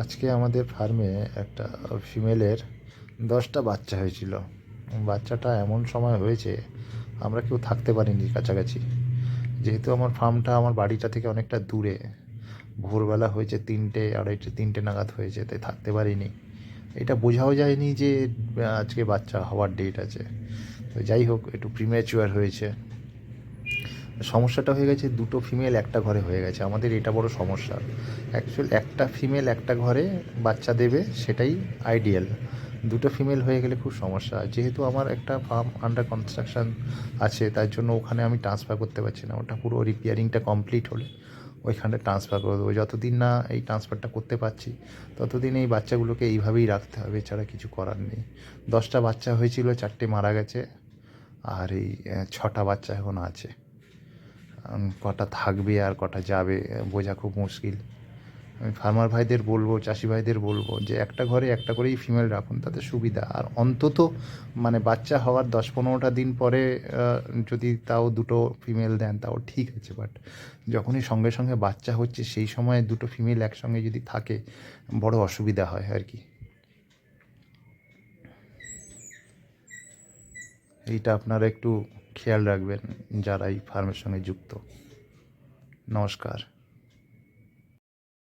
আজকে আমাদের ফার্মে একটা ফিমেলের দশটা বাচ্চা হয়েছিল। বাচ্চাটা এমন সময় হয়েছে, আমরা কেউ থাকতে পারিনি কাছাকাছি। যেহেতু আমার ফার্মটা আমার বাড়িটা থেকে অনেকটা দূরে, ভোরবেলা হয়েছে তিনটে, আড়াইটে, তিনটে নাগাদ হয়েছে, তাই থাকতে পারিনি। এটা বোঝাও যায়নি যে আজকে বাচ্চা হওয়ার ডেট আছে। তো যাই হোক, একটু প্রিম্যাচুয়ার হয়েছে। সমস্যাটা হয়ে গেছে, দুটো ফিমেল একটা ঘরে হয়ে গেছে। আমাদের এটা বড় সমস্যা। অ্যাকচুয়াল একটা ফিমেল একটা ঘরে বাচ্চা দেবে সেটাই আইডিয়াল দুটো ফিমেল হয়ে গেলে খুব সমস্যা। যেহেতু আমার একটা ফার্ম আন্ডার কনস্ট্রাকশন আছে, তার জন্য ওখানে আমি ট্রান্সফার করতে পারছি না। ওটা পুরো রিপেয়ারিংটা কমপ্লিট হলে ওইখানে ট্রান্সফার করে দেবো। যতদিন না এই ট্রান্সফারটা করতে পারছি, ততদিন এই বাচ্চাগুলোকে এইভাবেই রাখতে হবে। এছাড়া কিছু করার নেই। দশটা বাচ্চা হয়েছিল, চারটে মারা গেছে। আর এই ছটা বাচ্চা এখন আছে। কটা থাকবে আর কটা যাবে, বোঝা খুব মুশকিল। আমি ফার্মার ভাইদের বলব, চাষি ভাইদের বলব যে একটা ঘরে একটা করেই ফিমেল রাখুন, তাতে সুবিধা। আর অন্তত মানে বাচ্চা হওয়ার দশ পনেরোটা দিন পরে যদি তাও দুটো ফিমেল দেন, তাও ঠিক আছে। বাট যখনই সঙ্গে সঙ্গে বাচ্চা হচ্ছে, সেই সময় দুটো ফিমেল একসঙ্গে যদি থাকে, বড় অসুবিধা হয় আর কি। এইটা আপনারা একটু খেয়াল রাখবেন যারা এই ফার্মের সঙ্গে যুক্ত। নমস্কার।